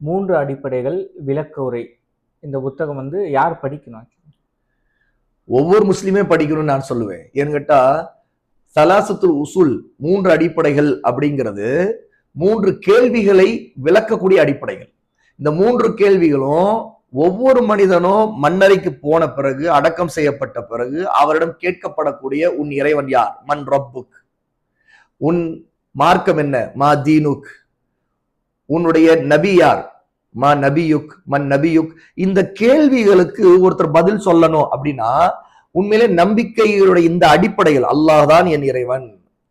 மூன்று அடிப்படைகள் விளக்க உரை. இந்த புத்தகம் வந்து யார் படிக்கணும் ஒவ்வொரு முஸ்லீமே படிக்கணும்னு நான் சொல்லுவேன். ஏன்னு கேட்டா சலாசத்துல் உசுல் மூன்று அடிப்படைகள் அப்படிங்கிறது மூன்று கேள்விகளை விளக்கக்கூடிய அடிப்படைகள். இந்த மூன்று கேள்விகளும் ஒவ்வொரு மனிதனும் மன்னரைக்கு போன பிறகு அடக்கம் செய்யப்பட்ட பிறகு அவரிடம் கேட்கப்படக்கூடிய உன் இறைவன் யார்? மன் ரப்புக். உன் மார்க்கம் என்ன? மா தீனுக். உன்னுடைய நபி யார்? மா நபியுக் மன் நபியுக் இந்த கேள்விகளுக்கு ஒருத்தர் பதில் சொல்லணும் அப்படின்னா உண்மையிலே நம்பிக்கைகளுடைய இந்த அடிப்படைகள் அல்லாஹ் தான் என் இறைவன்.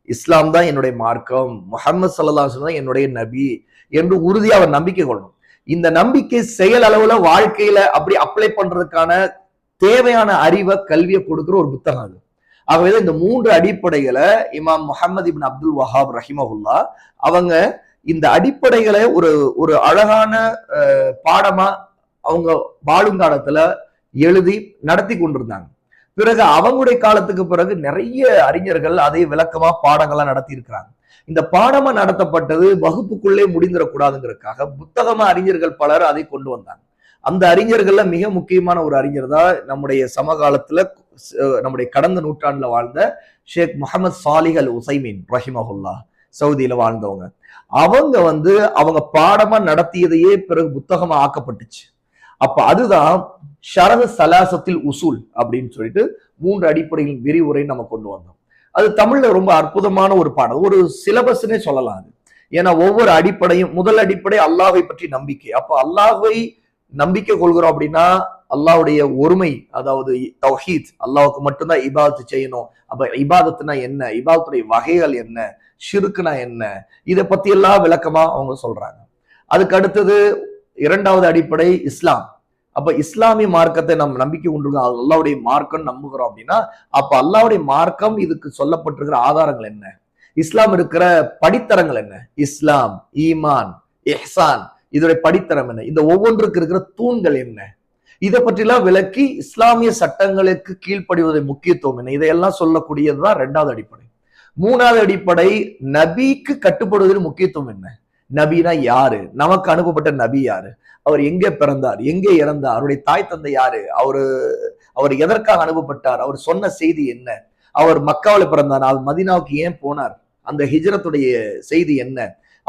இஸ்லாம் தான் என்னுடைய மார்க்கம். முகமது சல்லாஹ் தான் என்னுடைய நபி என்று உறுதியாக அவர் நம்பிக்கை கொள்ளணும். இந்த நம்பிக்கை செயல் அளவுல வாழ்க்கையில அப்படி அப்ளை பண்றதுக்கான தேவையான அறிவை கல்வியை கொடுக்கிற ஒரு புத்தகம் அது. ஆகவே இந்த மூன்று அடிப்படைகளை இமாம் முகமது இபின் அப்துல் வஹாப் ரஹிமஹுல்லா அவங்க இந்த அடிப்படைகளை ஒரு ஒரு அழகான பாடமா அவங்க வாழும் காலத்துல எழுதி நடத்தி கொண்டிருந்தாங்க. பிறகு அவங்களுடைய காலத்துக்கு பிறகு நிறைய அறிஞர்கள் அதை விளக்கமா பாடங்கள்லாம் நடத்தி இருக்கிறாங்க இந்த பாடமா நடத்தப்பட்டது வகுப்புக்குள்ளே முடிந்துடக்கூடாதுங்கிறதுக்காக புத்தகமா அறிஞர்கள் பலர் அதை கொண்டு வந்தாங்க. அந்த அறிஞர்கள்ல மிக முக்கியமான ஒரு அறிஞர் தான் நம்முடைய சமகாலத்துல நம்முடைய கடந்த நூற்றாண்டுல வாழ்ந்த ஷேக் முகமது சாலிஹ் அல் உசைமீன் ரஹிமஹுல்லா. சவுதியில வாழ்ந்தவங்க. அவங்க வந்து அவங்க பாடமா நடத்தியதையே பிறகு புத்தகமா ஆக்கப்பட்டுச்சு. அப்ப அதுதான் ஷரஹ் சலாசத்தில் உசூல் அப்படின்னு சொல்லிட்டு மூன்று அடிப்படையில் விரிவுரை நம்ம கொண்டு வந்தோம். அது தமிழ்ல ரொம்ப அற்புதமான ஒரு பாடம் ஒரு சிலபஸ்னே சொல்லலாம் அது. ஏன்னா ஒவ்வொரு அடிப்படையும் முதல் அடிப்படை அல்லாஹை பற்றி நம்பிக்கை. அப்ப அல்லாஹை நம்பிக்கை கொள்கிறோம் அப்படின்னா அல்லாவுடைய ஒருமை அதாவது தௌஹீத் அல்லாவுக்கு மட்டும்தான் இபாதத்து செய்யணும். அப்ப இபாதத்துனா என்ன? இபாதத்துடைய வகைகள் என்ன? ஷிருக்குனா என்ன? இதை பத்தி எல்லாம் விளக்கமா அவங்க சொல்றாங்க. அதுக்கு அடுத்தது இரண்டாவது அடிப்படை இஸ்லாம். அப்ப இஸ்லாமிய மார்க்கத்தை நம்ம நம்பிக்கை கொண்டிருக்கோம் அல்லாவுடைய மார்க்கம் நம்புகிறோம் அப்படின்னா அப்ப அல்லாவுடைய மார்க்கம் இதுக்கு சொல்லப்பட்டிருக்கிற ஆதாரங்கள் என்ன? இஸ்லாம் இருக்கிற படித்தரங்கள் என்ன? இஸ்லாம் ஈமான் எஹ்சான் இதோடைய படித்தரம் என்ன? இந்த ஒவ்வொன்றுக்கு இருக்கிற தூண்கள் என்ன? இதை பற்றிலாம் விளக்கி இஸ்லாமிய சட்டங்களுக்கு கீழ்ப்படிவதை முக்கியத்துவம் என்ன? இதையெல்லாம் சொல்லக்கூடியதுதான் ரெண்டாவது அடிப்படை. மூணாவது அடிப்படை நபிக்கு கட்டுப்படுவதில் முக்கியத்துவம் என்ன? நபினா யாரு? நமக்கு அனுப்பப்பட்ட நபி யாரு? அவர் எங்கே பிறந்தார்? எங்கே இறந்தார்? அவருடைய தாய் தந்தை யாரு? அவரு அவர் எதற்காக அனுப்பப்பட்டார்? அவர் சொன்ன செய்தி என்ன? அவர் மக்காவில் பிறந்தார்? அவர் மதினாவுக்கு ஏன் போனார்? அந்த ஹிஜரத்துடைய செய்தி என்ன?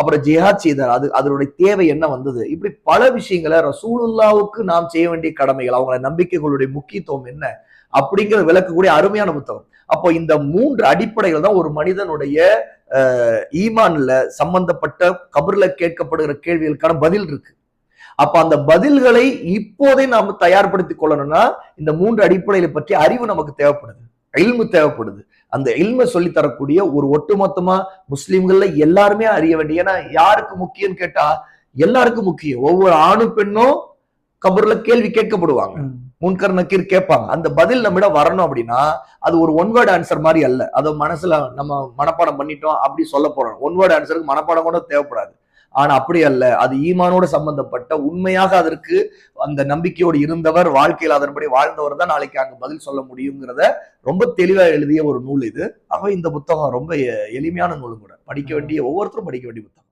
அப்புறம் ஜிஹாத் செய்தார். அது அதனுடைய தேவை என்ன வந்தது? இப்படி பல விஷயங்களை ரசூலுல்லாவுக்கு நாம் செய்ய வேண்டிய கடமைகள் அவங்கள நம்பிக்கைகளுடைய முக்கியத்துவம் என்ன? அப்படிங்கிற விளக்கக்கூடிய அருமையான புத்தகம். அப்போ இந்த மூன்று அடிப்படைகள் தான் ஒரு மனிதனுடைய ஈமான்ல சம்பந்தப்பட்ட கபர்ல கேட்கப்படுகிற கேள்விகளுக்கான பதில் இருக்கு. அப்ப அந்த பதில்களை இப்போதே நாம தயார்படுத்திக் கொள்ளணும்னா இந்த மூன்று அடிப்படைகளை பற்றி அறிவு நமக்கு தேவைப்படுது. இல்மு தேவைப்படுது. அந்த இல்ம சொல்லி தரக்கூடிய ஒரு ஒட்டுமொத்தமா முஸ்லிம்கள்ல எல்லாருமே அறிய வேண்டிய ஏன்னா யாருக்கு முக்கியம் கேட்டா எல்லாருக்கும் முக்கியம். ஒவ்வொரு ஆணும் பெண்ணும் கபர்ல கேள்வி கேட்கப்படுவாங்க. முன்கர் நக்கீர் கேட்பாங்க. அந்த பதில் நம்மிடம் வரணும் அப்படின்னா அது ஒரு ஒன் வேர்டு ஆன்சர் மாதிரி அல்ல. அதை மனசுல நம்ம மனப்பாடம் பண்ணிட்டோம் அப்படி சொல்ல போறோம். ஒன் வேர்டு ஆன்சருக்கு மனப்பாடம் கூட தேவைப்படாது. ஆனா அப்படி அல்ல. அது ஈமானோடு சம்பந்தப்பட்ட உண்மையாக அதற்கு அந்த நம்பிக்கையோடு இருந்தவர் வாழ்க்கையில் அதன்படி வாழ்ந்தவர் தான் நாளைக்கு அங்க பதில் சொல்ல முடியுங்கிறத ரொம்ப தெளிவா எழுதிய ஒரு நூல் இது. ஆக இந்த புத்தகம் ரொம்ப எளிமையான நூலும் கூட படிக்க வேண்டிய ஒவ்வொருத்தரும் படிக்க வேண்டிய புத்தகம்.